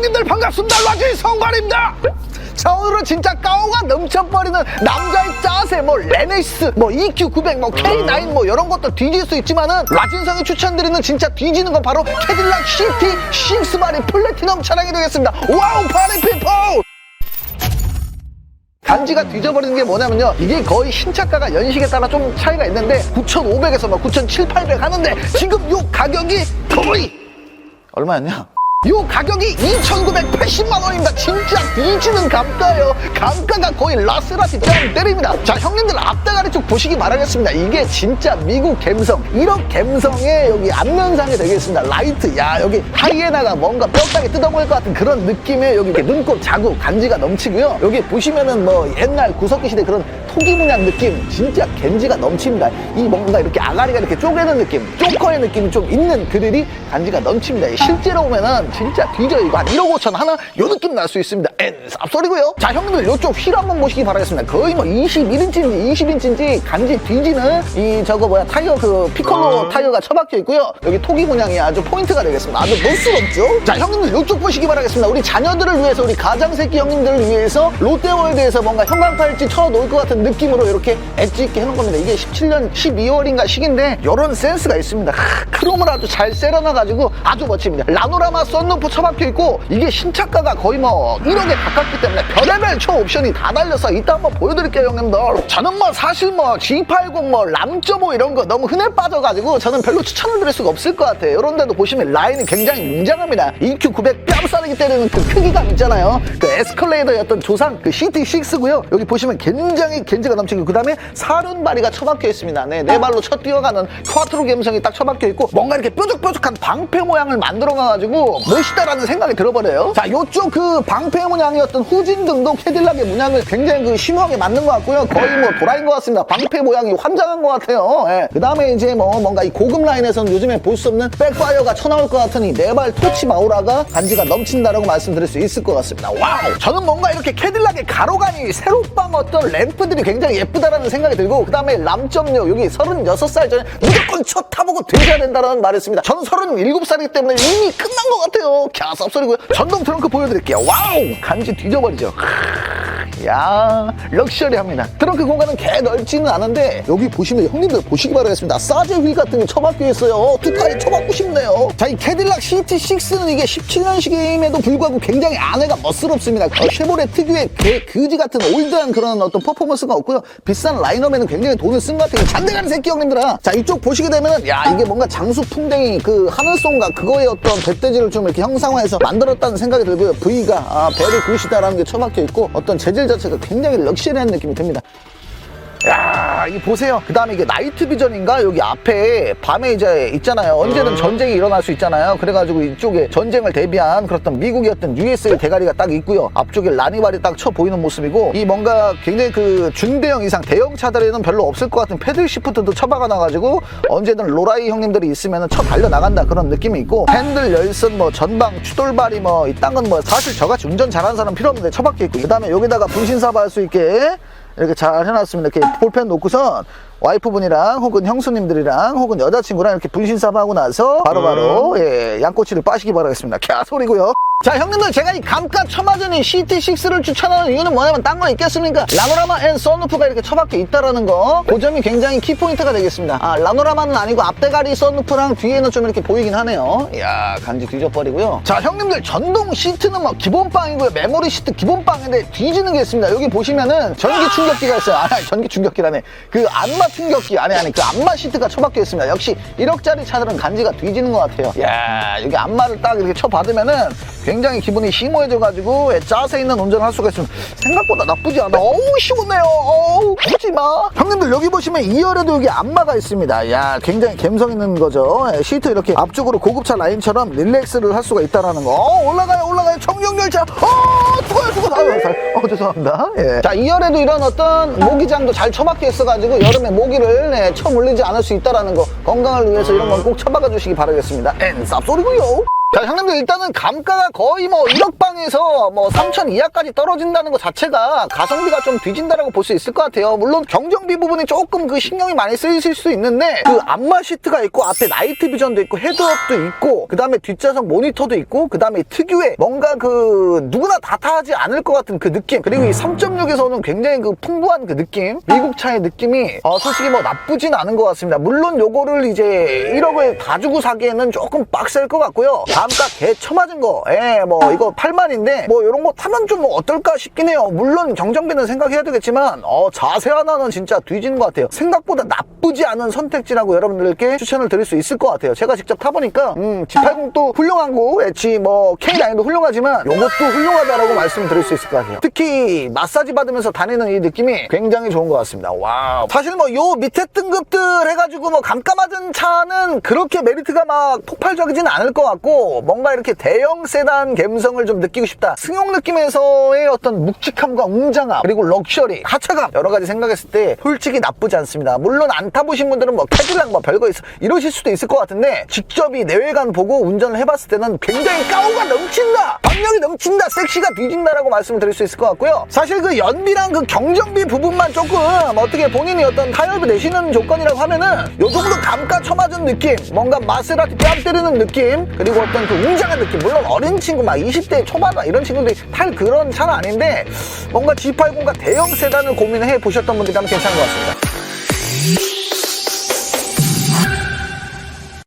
형님들 반갑습니다. 라지 성관입니다. 자 오늘은 진짜 까오가 넘쳐버리는 남자의 짜세 뭐 레네시스 뭐 EQ900 뭐 K9 뭐 이런 것도 뒤질 수 있지만은 라진성이 추천드리는 진짜 뒤지는 건 바로 캐딜락 CT 6바리 플래티넘 차량이 되겠습니다. 와우 파리 피플! 간지가 뒤져버리는 게 뭐냐면요. 이게 거의 신차가가 연식에 따라 좀 차이가 있는데 9,500에서 막 9,700, 하는데 지금 요 가격이 거의 얼마였냐? 요 가격이 2,980만 원입니다. 진짜 뒤지는 감가예요. 감가가 거의 라스라티 짱 때립니다. 자, 형님들 앞대가리 쪽 보시기 바라겠습니다. 이게 진짜 미국 갬성. 1억 갬성의 여기 앞면상이 되겠습니다. 라이트. 야, 여기 하이에나가 뭔가 뼈다귀 뜯어먹을 것 같은 그런 느낌의 여기 이렇게 눈곱 자국, 간지가 넘치고요. 여기 보시면은 뭐 옛날 구석기 시대 그런 토기 문양 느낌. 진짜 겐지가 넘칩니다. 이 뭔가 이렇게 아가리가 이렇게 쪼개는 느낌, 쪼커의 느낌이 좀 있는 그들이 간지가 넘칩니다. 실제로 보면은 진짜 뒤져 이거 한 1억 5천 하나 요 느낌 날 수 있습니다. 엔 쌉소리고요. 자 형님들 요쪽 휠 한번 보시기 바라겠습니다. 거의 뭐 21인치인지 20인치인지 간지 뒤지는 이 저거 뭐야 타이어 그 피콜로 타이어가 처박혀 있고요. 여기 토기 문양이 아주 포인트가 되겠습니다. 아주 멋스럽죠. 자 형님들 요쪽 보시기 바라겠습니다. 우리 자녀들을 위해서 우리 가장 새끼 형님들을 위해서 롯데월드에서 뭔가 형광팔찌 쳐놓을 것 같은 느낌으로 이렇게 엣지 있게 해놓은 겁니다. 이게 17년 12월인가 시기인데 이런 센스가 있습니다. 하, 크롬을 아주 잘 세려놔가지고 아주 멋집니다. 라노라마 썬루프 처박혀 있고 이게 신차가가 거의 뭐 1억에 가깝기 때문에 별의별 초 옵션이 다 달려서 이따 한번 보여드릴게요 형님들. 저는 뭐 사실 뭐 G80 뭐 람.5 이런 거 너무 흔해 빠져가지고 저는 별로 추천을 드릴 수가 없을 것 같아요. 이런 데도 보시면 라인이 굉장히 웅장합니다. EQ900 뺨싸르기 때리는 그 크기감 있잖아요. 그 에스컬레이터였던 조상 그 CT6고요. 여기 보시면 굉장히 겐지가 넘치고 그 다음에 사륜바리가 처박혀 있습니다. 네, 네 발로 쳐 뛰어가는 쿼트로 감성이 딱 처박혀 있고 뭔가 이렇게 뾰족뾰족한 방패 모양을 만들어가지고 멋있다라는 생각이 들어버려요. 자, 요쪽 그 방패 모양이었던 후진 등도 캐딜락의 문양을 굉장히 그 심하게 만든 것 같고요. 거의 뭐 도라인 것 같습니다. 방패 모양이 환장한 것 같아요. 예. 그 다음에 이제 뭐 뭔가 이 고급 라인에서는 요즘에 볼 수 없는 백파이어가 쳐나올 것 같으니 네발 토치 마우라가 간지가 넘친다라고 말씀드릴 수 있을 것 같습니다. 와우! 저는 뭔가 이렇게 캐딜락의 가로감이 새롭방 어떤 램프들이 굉장히 예쁘다라는 생각이 들고 그 다음에 람점요 여기 36살 전에 무조건 첫 타보고 되셔야 된다는 말을 했습니다. 저는 37살이기 때문에 이미 끝난 것 같아요. 캬 쌉소리고요. 전동 트렁크 보여드릴게요. 와우! 간지 뒤져버리죠. 야 럭셔리합니다. 트렁크 공간은 개 넓지는 않은데 여기 보시면 형님들 보시기 바라겠습니다. 사제 휠 같은 게 처박혀 있어요. 두까지 처박고 싶네요. 자 이 캐딜락 CT6는 이게 17년식임에도 불구하고 굉장히 안에가 멋스럽습니다. 어, 쉐보레 특유의 개 그지 같은 올드한 그런 어떤 퍼포먼스가 없고요. 비싼 라이너에는 굉장히 돈을 쓴 것 같아요. 잔대가리 새끼 형님들아. 자 이쪽 보시게 되면은 야 이게 뭔가 장수 풍뎅이 그 하늘송가 그거의 어떤 배돼지를 좀 이렇게 형상화해서 만들었다는 생각이 들고요. V가 아, 배를 굿이다라는 게 처박혀 있고 어떤 재질 자체가 굉장히 럭셔리한 느낌이 듭니다. 야, 이 보세요. 그 다음에 이게 나이트 비전인가? 여기 앞에 밤에 이제 있잖아요. 언제든 전쟁이 일어날 수 있잖아요. 그래가지고 이쪽에 전쟁을 대비한 그렇던 미국의 어떤 USA 대가리가 딱 있고요. 앞쪽에 라니발이 딱 쳐 보이는 모습이고 이 뭔가 굉장히 그 중대형 이상 대형 차들에는 별로 없을 것 같은 패들 시프트도 처박아 놔가지고 언제든 로라이 형님들이 있으면 쳐 달려 나간다 그런 느낌이 있고 핸들 열선 뭐 전방 추돌발이 뭐 이딴 건 뭐 사실 저같이 운전 잘하는 사람 필요 없는데 처박혀 있고 그 다음에 여기다가 분신 사바 할 수 있게 이렇게 잘 해놨습니다. 이렇게 볼펜 놓고선 와이프분이랑 혹은 형수님들이랑 혹은 여자친구랑 이렇게 분신사바하고 나서 바로 바로 예, 양꼬치를 빠시기 바라겠습니다. 캬 소리고요. 자 형님들 제가 이 감가 처맞으니 CT6를 추천하는 이유는 뭐냐면 딴 건 있겠습니까? 라노라마 앤 썬루프가 이렇게 처박혀 있다라는 거. 그 점이 굉장히 키포인트가 되겠습니다. 아 라노라마는 아니고 앞대가리 썬루프랑 뒤에는 좀 이렇게 보이긴 하네요. 이야 간지 뒤져버리고요. 자 형님들 전동 시트는 뭐 기본빵이고요. 메모리 시트 기본빵인데 뒤지는 게 있습니다. 여기 보시면은 전기 충격기가 있어요. 아니 전기 충격기라네. 그 안마 충격기 아니 아니 그 안마 시트가 처박혀 있습니다. 역시 1억짜리 차들은 간지가 뒤지는 것 같아요. 야 여기 안마를 딱 이렇게 쳐받으면은 굉장히 기분이 심오해져가지고 짜세 있는 운전을 할 수가 있습니다. 생각보다 나쁘지 않아. 어우 시원해요. 어우 하지마. 형님들 여기 보시면 2열에도 여기 안마가 있습니다. 야 굉장히 감성 있는 거죠. 예, 시트 이렇게 앞쪽으로 고급차 라인처럼 릴렉스를 할 수가 있다라는 거. 어, 올라가요 올라가요 청룡열차. 어 죽어요 죽어. 아유 살. 어 죄송합니다. 예. 자 2열에도 이런 어떤 모기장도 잘 처박혀 있어가지고 여름에 모기를 네, 쳐물리지 않을 수 있다라는 거. 건강을 위해서 이런 건꼭 쳐박아 주시기 바라겠습니다. 엔 쌉소리고요. 자, 형님들 일단은 감가가 거의 뭐 1억 방에서 뭐 3천 이하까지 떨어진다는 것 자체가 가성비가 좀 뒤진다라고 볼 수 있을 것 같아요. 물론 경정비 부분이 조금 그 신경이 많이 쓰이실 수 있는데 그 안마 시트가 있고 앞에 나이트 비전도 있고 헤드업도 있고 그 다음에 뒷좌석 모니터도 있고 그 다음에 특유의 뭔가 그 누구나 다 타지 않을 것 같은 그 느낌 그리고 이 3.6에서는 굉장히 그 풍부한 그 느낌 미국 차의 느낌이 어, 솔직히 뭐 나쁘진 않은 것 같습니다. 물론 요거를 이제 1억을 다 주고 사기에는 조금 빡셀 것 같고요. 다음가 개 처맞은 거, 예, 뭐 이거 8만인데 뭐 이런 거 타면 좀 어떨까 싶긴 해요. 물론 경정비는 생각해야 되겠지만 어, 자세 하나는 진짜 뒤지는 것 같아요. 생각보다 나쁘지 않은 선택지라고 여러분들께 추천을 드릴 수 있을 것 같아요. 제가 직접 타보니까 음, G80도 훌륭한 거, 엣지 뭐 K9도 훌륭하지만 이것도 훌륭하다라고 말씀드릴 수 있을 것 같아요. 특히 마사지 받으면서 다니는 이 느낌이 굉장히 좋은 것 같습니다. 와우. 사실 뭐 요 밑에 등급들 해가지고 뭐 감가맞은 차는 그렇게 메리트가 막 폭발적이진 않을 것 같고 뭔가 이렇게 대형 세단 감성을 좀 느끼고 싶다. 승용 느낌에서의 어떤 묵직함과 웅장함 그리고 럭셔리, 하차감 여러 가지 생각했을 때 솔직히 나쁘지 않습니다. 물론 안 타보신 분들은 뭐 캐딜락 뭐 별거 있어 이러실 수도 있을 것 같은데 직접 이 내외관 보고 운전을 해봤을 때는 굉장히 까오가 넘친다, 박력이 넘친다, 섹시가 뒤진다라고 말씀을 드릴 수 있을 것 같고요. 사실 그 연비랑 그 경정비 부분만 조금 어떻게 본인이 어떤 타협을 내시는 조건이라고 하면은 요 정도 감가 처맞은 느낌, 뭔가 마세라티 뺨 때리는 느낌, 그리고 어떤 그 웅장한 느낌. 물론 어린 친구 막 20대 초반 막 이런 친구들이 탈 그런 차는 아닌데 뭔가 G80과 대형 세단을 고민해 보셨던 분들이라면 괜찮은 것 같습니다.